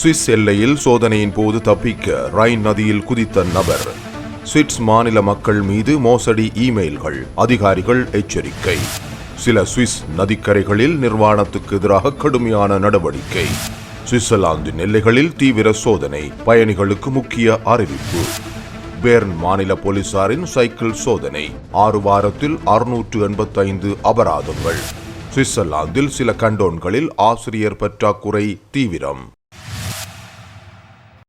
Swiss எல்லையில் சோதனையின் போது தப்பிக்க ரைன் நதியில் குதித்த நபர். சுவிட்ஸ் மாநில மக்கள் மீது மோசடி இமெயில்கள் அதிகாரிகள் எச்சரிக்கை. சில சுவிஸ் நதிக்கரைகளில் நிர்வாணத்துக்கு எதிராக கடுமையான நடவடிக்கை. சுவிட்சர்லாந்தின் எல்லைகளில் தீவிர சோதனை பயணிகளுக்கு முக்கிய அறிவிப்பு. பேர்ன் மாநில போலீசாரின் சைக்கிள் சோதனை ஆறு வாரத்தில் அறுநூற்று எண்பத்தைந்து அபராதங்கள். சுவிட்சர்லாந்தில் சில கண்டோன்களில் ஆசிரியர் பற்றாக்குறை தீவிரம்.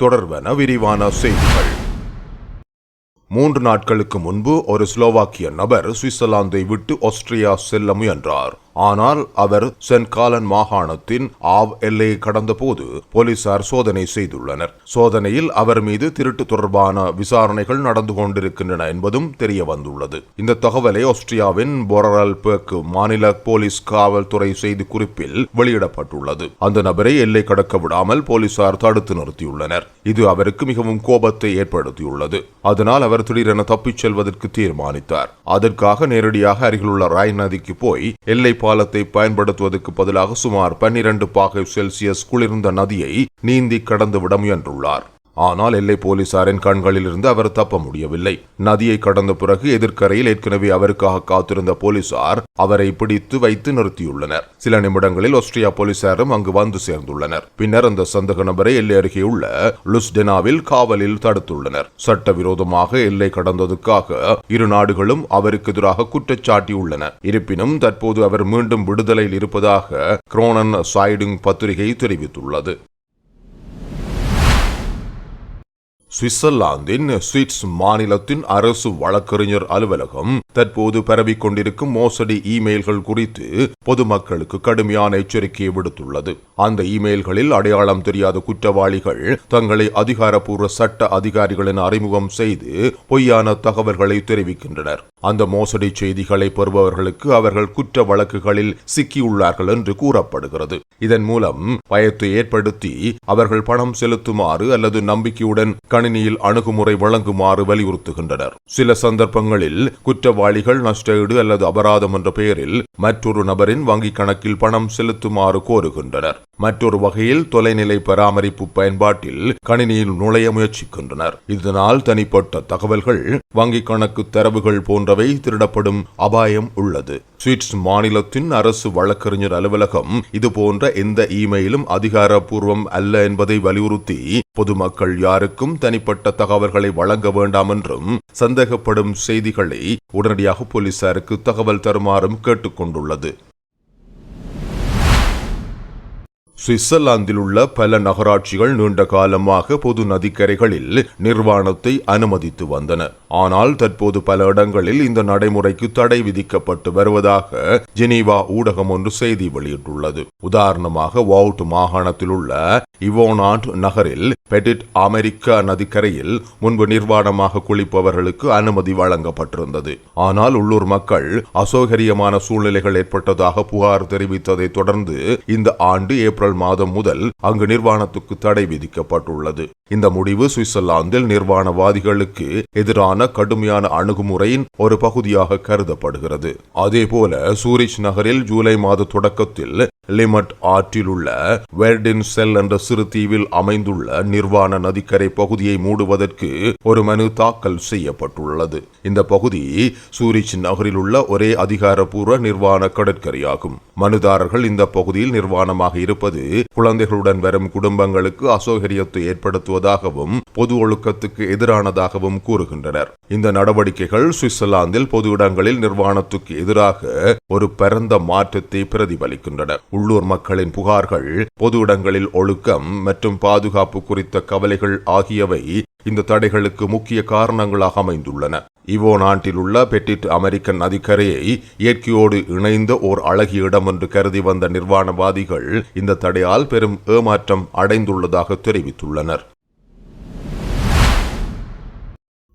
தொடர்வன விரிவான செய்திகள். மூன்று நாட்களுக்கு முன்பு ஒரு ஸ்லோவாக்கிய நபர் சுவிட்சர்லாந்தை விட்டு ஆஸ்திரியா செல்ல முயன்றார். ஆனால் அவர் சென்ட் காலன் மாகாணத்தின் ஆவ் எல்லையை கடந்தபோது போலீசார் சோதனை செய்துள்ளனர். சோதனையில் அவர் மீது திருட்டு தொடர்பான விசாரணைகள் நடந்து கொண்டிருக்கின்றன என்பதும் தெரிய வந்துள்ளது. இந்த தகவலை ஆஸ்திரியாவின் பொரல் பேக்கு மாநில போலீஸ் காவல்துறை செய்தி குறிப்பில் வெளியிடப்பட்டுள்ளது. அந்த நபரை எல்லை கடக்க விடாமல் போலீசார் தடுத்து நிறுத்தியுள்ளனர். இது அவருக்கு மிகவும் கோபத்தை ஏற்படுத்தியுள்ளது. அதனால் அவர் திடீரென தப்பிச் செல்வதற்கு தீர்மானித்தார். அதற்காக நேரடியாக அருகிலுள்ள ராய் நதிக்கு போய் எல்லை காலத்தை பயன்படுத்துவதற்கு பதிலாக சுமார் பன்னிரண்டு பாகை செல்சியஸ் குளிர்ந்த நதியை நீந்தி கடந்து விட முயன்றுள்ளார். ஆனால் எல்லை போலீசாரின் கண்களில் இருந்து அவர் தப்ப முடியவில்லை. நதியை கடந்த பிறகு எதிர்க்கரையில் ஏற்கனவே அவருக்காக காத்திருந்த போலீசார் அவரை பிடித்து வைத்து நிறுத்தியுள்ளனர். சில நிமிடங்களில் ஆஸ்திரியா போலீசாரும் அங்கு வந்து சேர்ந்துள்ளனர். பின்னர் அந்த சந்தக நபரை எல்லை அருகே உள்ள லுஸ்டெனாவில் காவலில் தடுத்துள்ளனர். சட்டவிரோதமாக எல்லை கடந்ததுக்காக இரு நாடுகளும் அவருக்கு எதிராக குற்றச்சாட்டியுள்ளன இருப்பினும் தற்போது அவர் மீண்டும் விடுதலையில் இருப்பதாக குரோனன் சாய்டிங் பத்திரிகை தெரிவித்துள்ளது. சுவிட்சர்லாந்தின் சுவிட்ஸ் மாநிலத்தின் அரசு வழக்கறிஞர் அலுவலகம் தற்போது பரவிக் கொண்டிருக்கும் மோசடி இமெயில்கள் குறித்து பொதுமக்களுக்கு கடுமையான எச்சரிக்கையை விடுத்துள்ளது. அந்த இமெயில்களில் அடையாளம் தெரியாத குற்றவாளிகள் தங்களை அதிகாரப்பூர்வ சட்ட அதிகாரிகள் அறிமுகம் செய்து பொய்யான தகவல்களை தெரிவிக்கின்றனர். அந்த மோசடி செய்திகளை பெறுபவர்களுக்கு அவர்கள் குற்ற வழக்குகளில் சிக்கியுள்ளார்கள் என்று கூறப்படுகிறது. இதன் மூலம் பயத்தை ஏற்படுத்தி அவர்கள் பணம் செலுத்துமாறு அல்லது நம்பிக்கையுடன் கணினியில் அணுகுமுறை வழங்குமாறு வலியுறுத்துகின்றனர். சில சந்தர்ப்பங்களில் குற்றவாளிகள் நஷ்டஈடு அல்லது அபராதம் என்ற பெயரில் மற்றொரு நபரின் வங்கிக் கணக்கில் பணம் செலுத்துமாறு கோருகின்றனர். மற்றொரு வகையில் தொலைநிலை பராமரிப்பு பயன்பாட்டில் கணினியில் நுழைய முயற்சிக்கின்றனர். இதனால் தனிப்பட்ட தகவல்கள் வங்கிக் கணக்கு தரவுகள் போன்றவை திருடப்படும் அபாயம் உள்ளது. சுவிட்ஸ் மாநிலத்தின் அரசு வழக்கறிஞர் அலுவலகம் இதுபோன்ற எந்த இமெயிலும் அதிகாரப்பூர்வம் அல்ல என்பதை வலியுறுத்தி பொதுமக்கள் யாருக்கும் தனிப்பட்ட தகவல்களை வழங்க வேண்டாம் என்றும் சந்தேகப்படும் செய்திகளை உடனடியாக போலீசாருக்கு தகவல் தருமாறும் கேட்டுக்கொண்டுள்ளது. சுவிட்சர்லாந்தில் உள்ள பல நகராட்சிகள் நீண்ட காலமாக பொது நதிக்கரைகளில் நிர்வாணத்தை அனுமதித்து வந்தன. ஆனால் தற்போது பல இடங்களில் இந்த நடைமுறைக்கு தடை விதிக்கப்பட்டு வருவதாக ஜெனீவா ஊடகம் ஒன்று செய்தி வெளியிட்டுள்ளது. உதாரணமாக வவுட் மாகாணத்தில் உள்ள இவோனாட் நகரில் பெடிட் அமெரிக்கா நதிக்கரையில் முன்பு நிர்வாணமாக குளிப்பவர்களுக்கு அனுமதி வழங்கப்பட்டிருந்தது. ஆனால் உள்ளூர் மக்கள் அசௌகரியமான சூழ்நிலைகள் ஏற்பட்டதாக புகார் தெரிவித்ததை தொடர்ந்து இந்த ஆண்டு ஏப்ரல் ஏப்ரல் மாதம் முதல் அங்கு நிர்வாணத்துக்கு தடை விதிக்கப்பட்டுள்ளது. இந்த முடிவு சுவிட்சர்லாந்தில் நிர்வாணவாதிகளுக்கு எதிரான கடுமையான அணுகுமுறையின் ஒரு பகுதியாக கருதப்படுகிறது. அதேபோல சூரிச் நகரில் ஜூலை மாத தொடக்கத்தில் லிமட் ஆற்றில் உள்ள வெர்டின் செல் என்ற சிறு தீவில் அமைந்துள்ள நிர்வாண நதிக்கரை பகுதியை மூடுவதற்கு ஒரு மனு தாக்கல் செய்யப்பட்டுள்ளது. இந்த பகுதி சூரிச் நகரில் உள்ள ஒரே அதிகாரப்பூர்வ நிர்வாண கடற்கரையாகும். மனுதாரர்கள் இந்த பகுதியில் நிர்வாணமாக இருப்பது குழந்தைகளுடன் வரும் குடும்பங்களுக்கு அசௌகரியத்தை ஏற்படுத்துவதாகவும் பொது ஒழுக்கத்துக்கு எதிரானதாகவும் கூறுகின்றனர். இந்த நடவடிக்கைகள் சுவிட்சர்லாந்தில் பொது இடங்களில் நிர்வாணத்துக்கு எதிராக ஒரு பரந்த மாற்றத்தை பிரதிபலிக்கின்றன. உள்ளூர் மக்களின் புகார்கள் பொது இடங்களில் ஒழுக்கம் மற்றும் பாதுகாப்பு குறித்த கவலைகள் ஆகியவை இந்த தடைகளுக்கு முக்கிய காரணங்களாக அமைந்துள்ளன. இவோ நாட்டில் உள்ள பெட்டிட் அமெரிக்கன் நதிக்கரையை இயற்கையோடு இணைந்த ஓர் அழகிய இடம் என்று கருதி வந்த நிர்வாணவாதிகள் இந்த தடையால் பெரும் ஏமாற்றம் அடைந்துள்ளதாக தெரிவித்துள்ளனர்.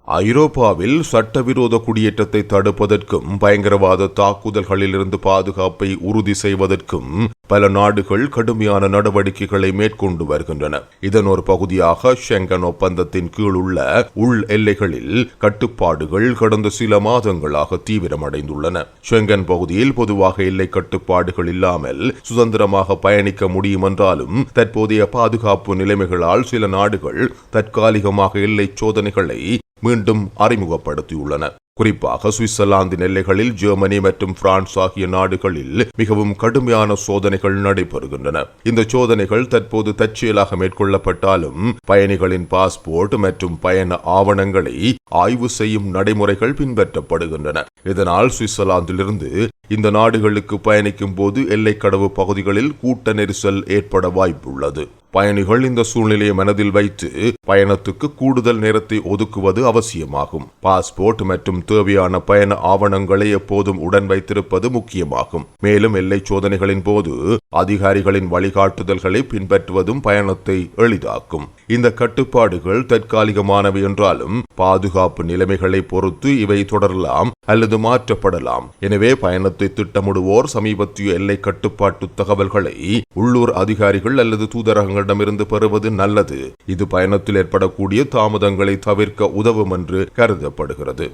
ஐரோப்பாவில் சட்டவிரோத குடியேற்றத்தை தடுப்பதற்கும் பயங்கரவாத தாக்குதல்களிலிருந்து பாதுகாப்பை உறுதி செய்வதற்கும் பல நாடுகள் கடுமையான நடவடிக்கைகளை மேற்கொண்டு வருகின்றன. இதன் ஒரு பகுதியாக ஷெங்கன் ஒப்பந்தத்தின் கீழ் உள்ள உள் எல்லைகளில் கட்டுப்பாடுகள் கடந்த சில மாதங்களாக தீவிரமடைந்துள்ளன. ஷெங்கன் பகுதியில் பொதுவாக எல்லை கட்டுப்பாடுகள் இல்லாமல் சுதந்திரமாக பயணிக்க முடியும் என்றாலும் தற்போதைய பாதுகாப்பு நிலைமைகளால் சில நாடுகள் தற்காலிகமாக எல்லை சோதனைகளை மீண்டும் அறிமுகப்படுத்தியுள்ளன. குறிப்பாக சுவிட்சர்லாந்தின் எல்லைகளில் ஜெர்மனி மற்றும் பிரான்ஸ் ஆகிய நாடுகளில் மிகவும் கடுமையான சோதனைகள் நடைபெறுகின்றன. இந்த சோதனைகள் தற்போது தற்செயலாக மேற்கொள்ளப்பட்டாலும் பயணிகளின் பாஸ்போர்ட் மற்றும் பயண ஆவணங்களை ஆய்வு செய்யும் நடைமுறைகள் பின்பற்றப்படுகின்றன. இதனால் சுவிட்சர்லாந்திலிருந்து இந்த நாடுகளுக்கு பயணிக்கும் போது எல்லைக்கடவு பகுதிகளில் கூட்ட நெரிசல் ஏற்பட வாய்ப்புள்ளது. பயணிகள் இந்த சூழ்நிலையை மனதில் வைத்து பயணத்துக்கு கூடுதல் நேரத்தை ஒதுக்குவது அவசியமாகும். பாஸ்போர்ட் மற்றும் தேவையான பயண ஆவணங்களை எப்போதும் உடன் வைத்திருப்பது முக்கியமாகும். மேலும் எல்லை சோதனைகளின் போது அதிகாரிகளின் வழிகாட்டுதல்களை பின்பற்றுவதும் பயணத்தை எளிதாக்கும். இந்த கட்டுப்பாடுகள் தற்காலிகமானவை என்றாலும் பாதுகாப்பு நிலைமைகளை பொறுத்து இவை தொடரலாம் அல்லது மாற்றப்படலாம். எனவே பயணத்தை திட்டமிடுவோர் சமீபத்திய எல்லை கட்டுப்பாட்டு தகவல்களை உள்ளூர் அதிகாரிகள் அல்லது தூதரகங்கள் தூதரகங்களிடமிருந்து பெறுவது நல்லது. இது பயணத்தில் ஏற்படக்கூடிய தாமதங்களை தவிர்க்க உதவும் என்று கருதப்படுகிறது.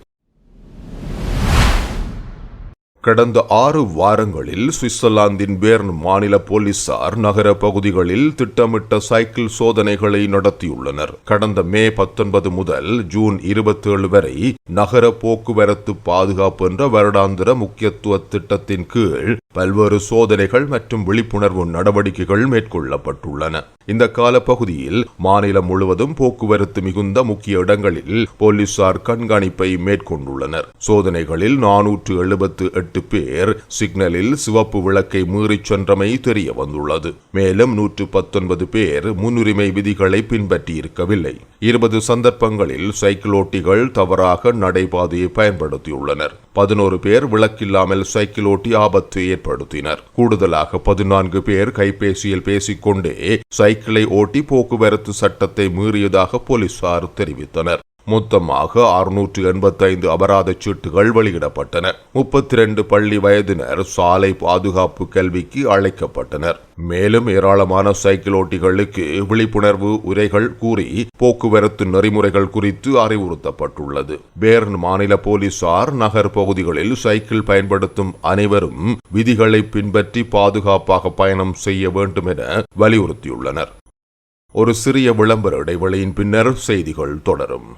கடந்த ஆறு வாரங்களில் சுவிட்சர்லாந்தின் பேர்ன் மாநில போலீசார் நகர பகுதிகளில் திட்டமிட்ட சைக்கிள் சோதனைகளை நடத்தியுள்ளனர். கடந்த மே பத்தொன்பது முதல் ஜூன் இருபத்தேழு வரை நகர போக்குவரத்து பாதுகாப்பு என்ற வருடாந்திர முக்கியத்துவ திட்டத்தின் கீழ் பல்வேறு சோதனைகள் மற்றும் விழிப்புணர்வு நடவடிக்கைகள் மேற்கொள்ளப்பட்டுள்ளன. இந்த காலப்பகுதியில் மாநிலம் முழுவதும் போக்குவரத்து மிகுந்த முக்கிய இடங்களில் போலீசார் கண்காணிப்பை மேற்கொண்டுள்ளனர். சோதனைகளில் நானூற்று எழுபத்து எட்டு எட்டு பேர் சிக்னலில் சிவப்பு விளக்கை மீறிச் சென்றமை தெரிய வந்துள்ளது. மேலும் நூற்று பத்தொன்பது பேர் முன்னுரிமை விதிகளை பின்பற்றியிருக்கவில்லை. இருபது சந்தர்ப்பங்களில் சைக்கிள் ஓட்டிகள் தவறாக நடைபாதையை பயன்படுத்தியுள்ளனர். பதினோரு பேர் விளக்கில்லாமல் சைக்கிள் ஓட்டி ஆபத்து ஏற்படுத்தினர். கூடுதலாக பதினான்கு பேர் கைபேசியில் பேசிக்கொண்டே சைக்கிளை ஓட்டி போக்குவரத்து சட்டத்தை மீறியதாக போலீசார் தெரிவித்தனர். மொத்தமாக அறுநூற்று எண்பத்தைந்து அபராத சீட்டுகள் வெளியிடப்பட்டன. முப்பத்தி ரெண்டு பள்ளி வயதினர் சாலை பாதுகாப்பு கல்விக்கு அழைக்கப்பட்டனர். மேலும் ஏராளமான சைக்கிள் ஓட்டிகளுக்கு விழிப்புணர்வு உரைகள் கூறி போக்குவரத்து நெறிமுறைகள் குறித்து அறிவுறுத்தப்பட்டுள்ளது. பேர்ன் மாநில போலீசார் நகர் பகுதிகளில் சைக்கிள் பயன்படுத்தும் அனைவரும் விதிகளை பின்பற்றி பாதுகாப்பாக பயணம் செய்ய வேண்டும் என வலியுறுத்தியுள்ளனர். ஒரு சிறிய விளம்பர இடைவெளியின் பின்னர் செய்திகள் தொடரும்.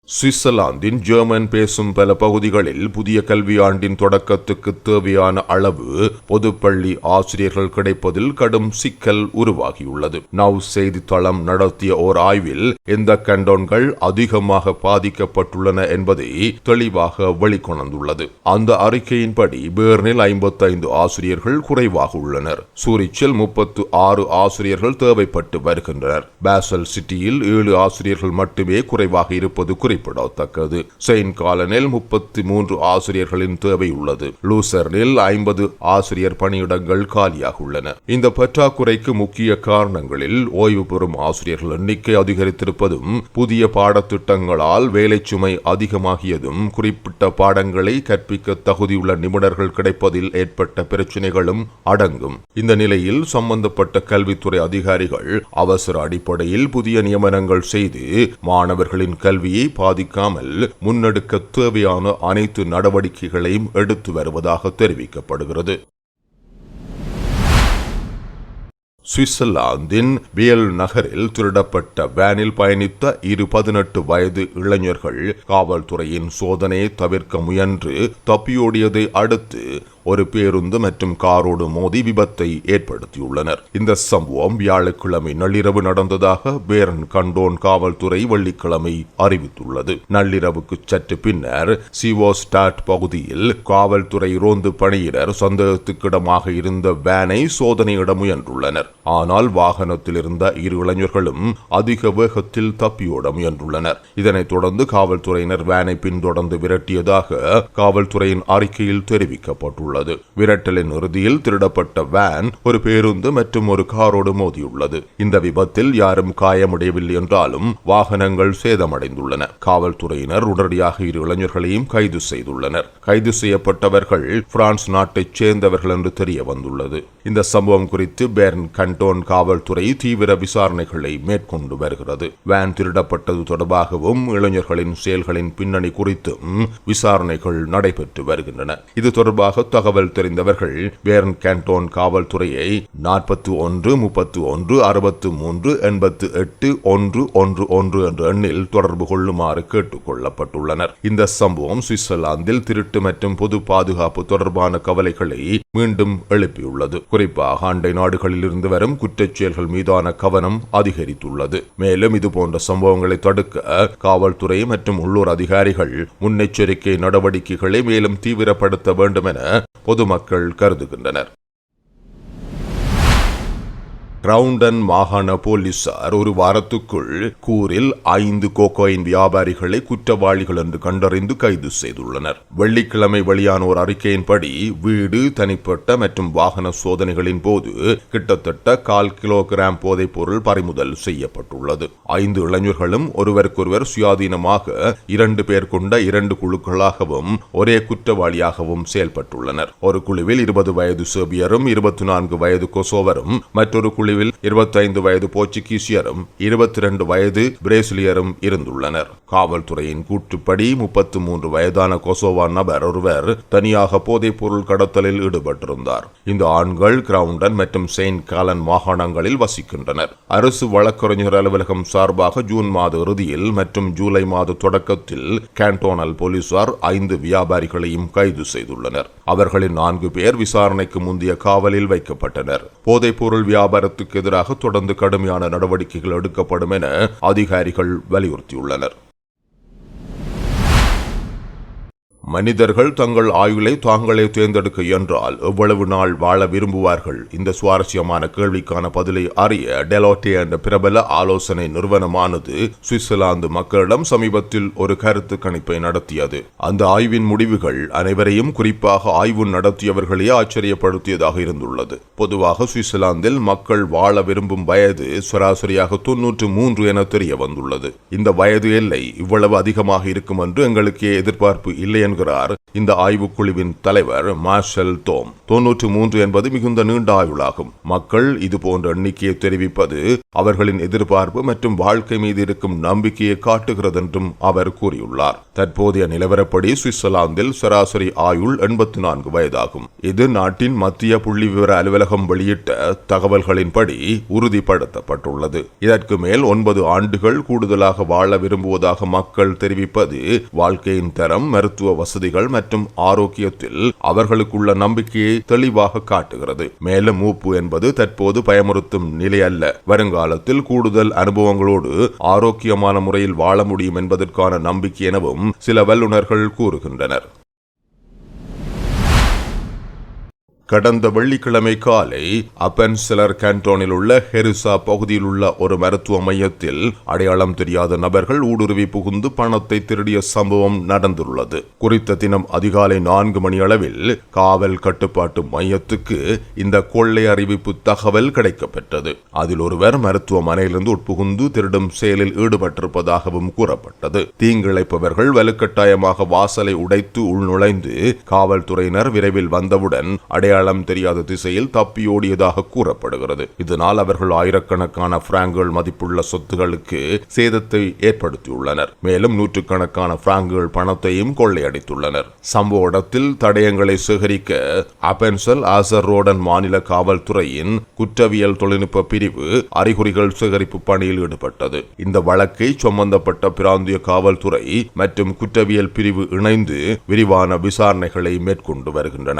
சுவிட்சர்லாந்தின் ஜெர்மன் பேசும் பல பகுதிகளில் புதிய கல்வியாண்டின் தொடக்கத்துக்கு தேவையான அளவு பொதுப்பள்ளி ஆசிரியர்கள் கிடைப்பதில் கடும் சிக்கல் உருவாகியுள்ளது. நவ் செய்தித்தளம் நடத்திய ஓர் ஆய்வில் எந்த கண்டோன்கள் அதிகமாக பாதிக்கப்பட்டுள்ளன என்பதை தெளிவாக வெளிக்கொணர்ந்துள்ளது. அந்த அறிக்கையின்படி பேர்னில் ஐம்பத்தைந்து ஆசிரியர்கள் குறைவாக உள்ளனர். சூரிச்சில் முப்பத்து ஆறு ஆசிரியர்கள் தேவைப்பட்டு வருகின்றனர். பாசல் சிட்டியில் ஏழு ஆசிரியர்கள் மட்டுமே குறைவாக இருப்பது குறிப்பிடத்தக்கது செயின்ட் காலனில் முப்பத்தி மூன்று ஆசிரியர்களின் தேவை உள்ளது. லூசர்னில் ஐம்பது ஆசிரியர் பணியிடங்கள் காலியாக உள்ளன இந்த பற்றாக்குறைக்கு முக்கிய காரணங்களில் ஓய்வு பெறும் ஆசிரியர்கள் எண்ணிக்கை அதிகரித்திருப்பதும் புதிய பாடத்திட்டங்களால் வேலை சுமை அதிகமாகியதும் குறிப்பிட்ட பாடங்களை கற்பிக்க தகுதியுள்ள நிபுணர்கள் கிடைப்பதில் ஏற்பட்ட பிரச்சினைகளும் அடங்கும். இந்த நிலையில் சம்பந்தப்பட்ட கல்வித்துறை அதிகாரிகள் அவசர அடிப்படையில் புதிய நியமனங்கள் செய்து மாணவர்களின் கல்வியை பாதிக்காமல் முன்னெடுக்க தேவையான அனைத்து நடவடிக்கைகளையும் எடுத்து வருவதாக தெரிவிக்கப்படுகிறது. சுவிட்சர்லாந்தின் வியல் நகரில் திருடப்பட்ட வேனில் பயணித்த இரு பதினெட்டு வயது இளைஞர்கள் காவல்துறையின் சோதனையை தவிர்க்க முயன்று தப்பியோடியதை அடுத்து ஒரு பேருந்து மற்றும் காரோடு மோதி விபத்தை ஏற்படுத்தியுள்ளனர். இந்த சம்பவம் வியாழக்கிழமை நள்ளிரவு நடந்ததாக பேரன் கண்டோன் காவல்துறை வெள்ளிக்கிழமை அறிவித்துள்ளது. நள்ளிரவுக்கு சற்று பின்னர் சிவோஸ்டாட் பகுதியில் காவல்துறை ரோந்து பணியினர் சந்தேகத்துக்கிடமாக இருந்த வேனை சோதனையிட முயன்றுள்ளனர். ஆனால் வாகனத்தில் இருந்த இரு இளைஞர்களும் அதிக வேகத்தில் தப்பியோட முயன்றுள்ளனர். இதனைத் தொடர்ந்து காவல்துறையினர் வேனை பின்தொடர்ந்து விரட்டியதாக காவல்துறையின் அறிக்கையில் தெரிவிக்கப்பட்டுள்ளது. விரட்டலின் இறுதியில் திருடப்பட்ட வேன் ஒரு பேருந்து மற்றும் ஒரு காரோடு மோதியுள்ளது. இந்த விபத்தில் யாரும் காயமடையவில்லை என்றாலும் வாகனங்கள் சேதமடைந்துள்ளன. காவல்துறையினர் உடனடியாக இரு இளைஞர்களையும் கைது செய்துள்ளனர். கைது செய்யப்பட்டவர்கள் பிரான்ஸ் நாட்டைச் சேர்ந்தவர்கள் என்று தெரிய வந்துள்ளது இந்த சம்பவம் குறித்து பேர்ன் கண்டோன் காவல்துறை தீவிர விசாரணைகளை மேற்கொண்டு வருகிறது. வேன் திருடப்பட்டது தொடர்பாகவும் இளைஞர்களின் செயல்களின் பின்னணி குறித்தும் விசாரணைகள் நடைபெற்று வருகின்றன. இது தொடர்பாக தகவல் தெரிந்தவர்கள் பேர்ன் கேண்டோன் காவல்துறையை நாற்பத்தி ஒன்று முப்பத்தி ஒன்று அறுபத்து மூன்று எண்பத்து எட்டு ஒன்று ஒன்று ஒன்று என்ற எண்ணில் தொடர்பு கொள்ளுமாறு கேட்டுக் கொள்ளப்பட்டுள்ளனர். இந்த சம்பவம் சுவிட்சர்லாந்தில் திருட்டு மற்றும் பொது பாதுகாப்பு தொடர்பான கவலைகளை மீண்டும் எழுப்பியுள்ளது. குறிப்பாக அண்டை நாடுகளில் இருந்து வரும் குற்றச் செயல்கள் மீதான கவனம் அதிகரித்துள்ளது. மேலும் இது போன்ற சம்பவங்களை தடுக்க காவல்துறை மற்றும் உள்ளூர் அதிகாரிகள் முன்னெச்சரிக்கை நடவடிக்கைகளை மேலும் தீவிரப்படுத்த வேண்டும் என பொதுமக்கள் கருதுகின்றனர். கிரவுண்டன் மாகாண போலீசார் ஒரு வாரத்துக்குள் கூரில் ஐந்து கோகோயின் வியாபாரிகளை குற்றவாளிகள் என்று கண்டறிந்து கைது செய்துள்ளனர். வெள்ளிக்கிழமை வெளியான ஒரு அறிக்கையின்படி வீடு தனிப்பட்ட மற்றும் வாகன சோதனைகளின் போது கிட்டத்தட்ட கால் கிலோகிராம் போதைப் பொருள் பறிமுதல் செய்யப்பட்டுள்ளது. ஐந்து இளைஞர்களும் ஒருவருக்கொருவர் சுயாதீனமாக இரண்டு பேர் கொண்ட இரண்டு குழுக்களாகவும் ஒரே குற்றவாளியாகவும் செயல்பட்டுள்ளனர். ஒரு குழுவில் இருபது வயது செர்பியரும் இருபத்தி நான்கு வயது கொசோவரும் மற்றொரு குழுவில் இருபத்தைந்து வயது போர்ச்சுகீசியரும் இருபத்தி ரெண்டு வயது பிரேசிலியரும் இருந்துள்ளனர். காவல்துறையின் கூற்றுப்படி முப்பத்து மூன்று வயதான கொசோவா நபர் ஒருவர் தனியாக போதைப் பொருள் கடத்தலில் ஈடுபட்டிருந்தார். இந்த ஆண்கள் கிரவுண்டன் மற்றும் செயின்ட் காலன் மாகாணங்களில் வசிக்கின்றனர். அரசு வழக்கறிஞர் அலுவலகம் சார்பாக ஜூன் மாத இறுதியில் மற்றும் ஜூலை மாத தொடக்கத்தில் கேண்டோனல் போலீசார் ஐந்து வியாபாரிகளையும் கைது செய்துள்ளனர். அவர்களின் நான்கு பேர் விசாரணைக்கு முந்தைய காவலில் வைக்கப்பட்டனர். போதைப் பொருள் வியாபாரத்தில் வியாபாரத்துக்கு எதிராக தொடர்ந்து கடுமையான நடவடிக்கைகள் எடுக்கப்படும் என அதிகாரிகள் வலியுறுத்தியுள்ளனர். மனிதர்கள் தங்கள் ஆயுளை தாங்களே தேர்ந்தெடுக்க என்றால் எவ்வளவு நாள் வாழ விரும்புவார்கள்? இந்த சுவாரஸ்யமான கேள்விக்கான பதிலை அறிய டெலோட்டே என்ற பிரபல ஆலோசனை நிறுவனமானது சுவிட்சர்லாந்து மக்களிடம் சமீபத்தில் ஒரு கருத்து கணிப்பை நடத்தியது. அந்த ஆய்வின் முடிவுகள் அனைவரையும் குறிப்பாக ஆய்வு நடத்தியவர்களே ஆச்சரியப்படுத்தியதாக இருந்துள்ளது. பொதுவாக சுவிட்சர்லாந்தில் மக்கள் வாழ விரும்பும் வயது சராசரியாக தொன்னூற்று மூன்று என தெரிய வந்துள்ளது இந்த வயது எல்லை இவ்வளவு அதிகமாக இருக்கும் என்று எங்களுக்கு எதிர்பார்ப்பு இல்லை என்கிற கூறுகிறார். இந்த ஆய்வுக்குழுவின் தலைவர் மார்ஷல் தோம். தொன்னூற்று மூன்று என்பது மிகுந்த நீண்ட ஆயுளாகும் மக்கள் இது போன்ற எண்ணிக்கையை தெரிவிப்பது அவர்களின் எதிர்பார்ப்பு மற்றும் வாழ்க்கை மீது இருக்கும் நம்பிக்கையை காட்டுகிறது என்றும் அவர் கூறியுள்ளார். தற்போதைய நிலவரப்படி சுவிட்சர்லாந்தில் சராசரி ஆயுள் எண்பத்தி நான்கு வயதாகும். இது நாட்டின் மத்திய புள்ளி விவர அலுவலகம் வெளியிட்ட தகவல்களின்படி உறுதிப்படுத்தப்பட்டுள்ளது. இதற்கு மேல் ஒன்பது ஆண்டுகள் கூடுதலாக வாழ விரும்புவதாக மக்கள் தெரிவிப்பது வாழ்க்கையின் தரம் மருத்துவ வசதிகள் மற்றும் ஆரோக்கியத்தில் அவர்களுக்குள்ள நம்பிக்கையை தெளிவாக காட்டுகிறது. மேலும் மூப்பு என்பது தற்போது பயமுறுத்தும் நிலை அல்ல. வருங்காலத்தில் கூடுதல் அனுபவங்களோடு ஆரோக்கியமான முறையில் வாழ முடியும் என்பதற்கான நம்பிக்கை எனவும் சில வல்லுநர்கள் கூறுகின்றனர். கடந்த வெள்ளிக்கிழமை காலை அப்பென்சிலர் கேண்டோனில் உள்ள ஹெரிசா பகுதியில் உள்ள ஒரு மருத்துவ மையத்தில் அடையாளம் தெரியாத நபர்கள் ஊடுருவி புகுந்து பணத்தை திருடிய சம்பவம் நடந்துள்ளது. குறித்த தினம் அதிகாலை நான்கு மணி அளவில் காவல் கட்டுப்பாட்டு மையத்துக்கு இந்த கொள்ளை அறிவிப்பு தகவல் கிடைக்கப்பெற்றது. அதில் ஒருவர் மருத்துவமனையிலிருந்து உட்புகுந்து திருடும் செயலில் ஈடுபட்டிருப்பதாகவும் கூறப்பட்டது. தீங்கிழைப்பவர்கள் வலுக்கட்டாயமாக வாசலை உடைத்து உள்நுழைந்து காவல்துறையினர் விரைவில் வந்தவுடன் அடையாள அடையாளம் தெரியாத திசையில் தப்பியோடியதாக கூறப்படுகிறது. இதனால் அவர்கள் ஆயிரக்கணக்கான பிராங்குகள் மதிப்புள்ள சொத்துகளுக்கு சேதத்தை ஏற்படுத்தியுள்ளனர். மேலும் நூற்றுக்கணக்கான பிராங்குகள் பணத்தையும் கொள்ளையடித்துள்ளனர். சம்பவ இடத்தில் தடயங்களை சேகரிக்க அபென்சல் ஆசர் மாநில காவல்துறையின் குற்றவியல் தொழில்நுட்ப பிரிவு அறிகுறிகள் சேகரிப்பு பணியில் ஈடுபட்டது. இந்த வழக்கை சம்பந்தப்பட்ட பிராந்திய காவல்துறை மற்றும் குற்றவியல் பிரிவு இணைந்து விரிவான விசாரணைகளை மேற்கொண்டு வருகின்றன.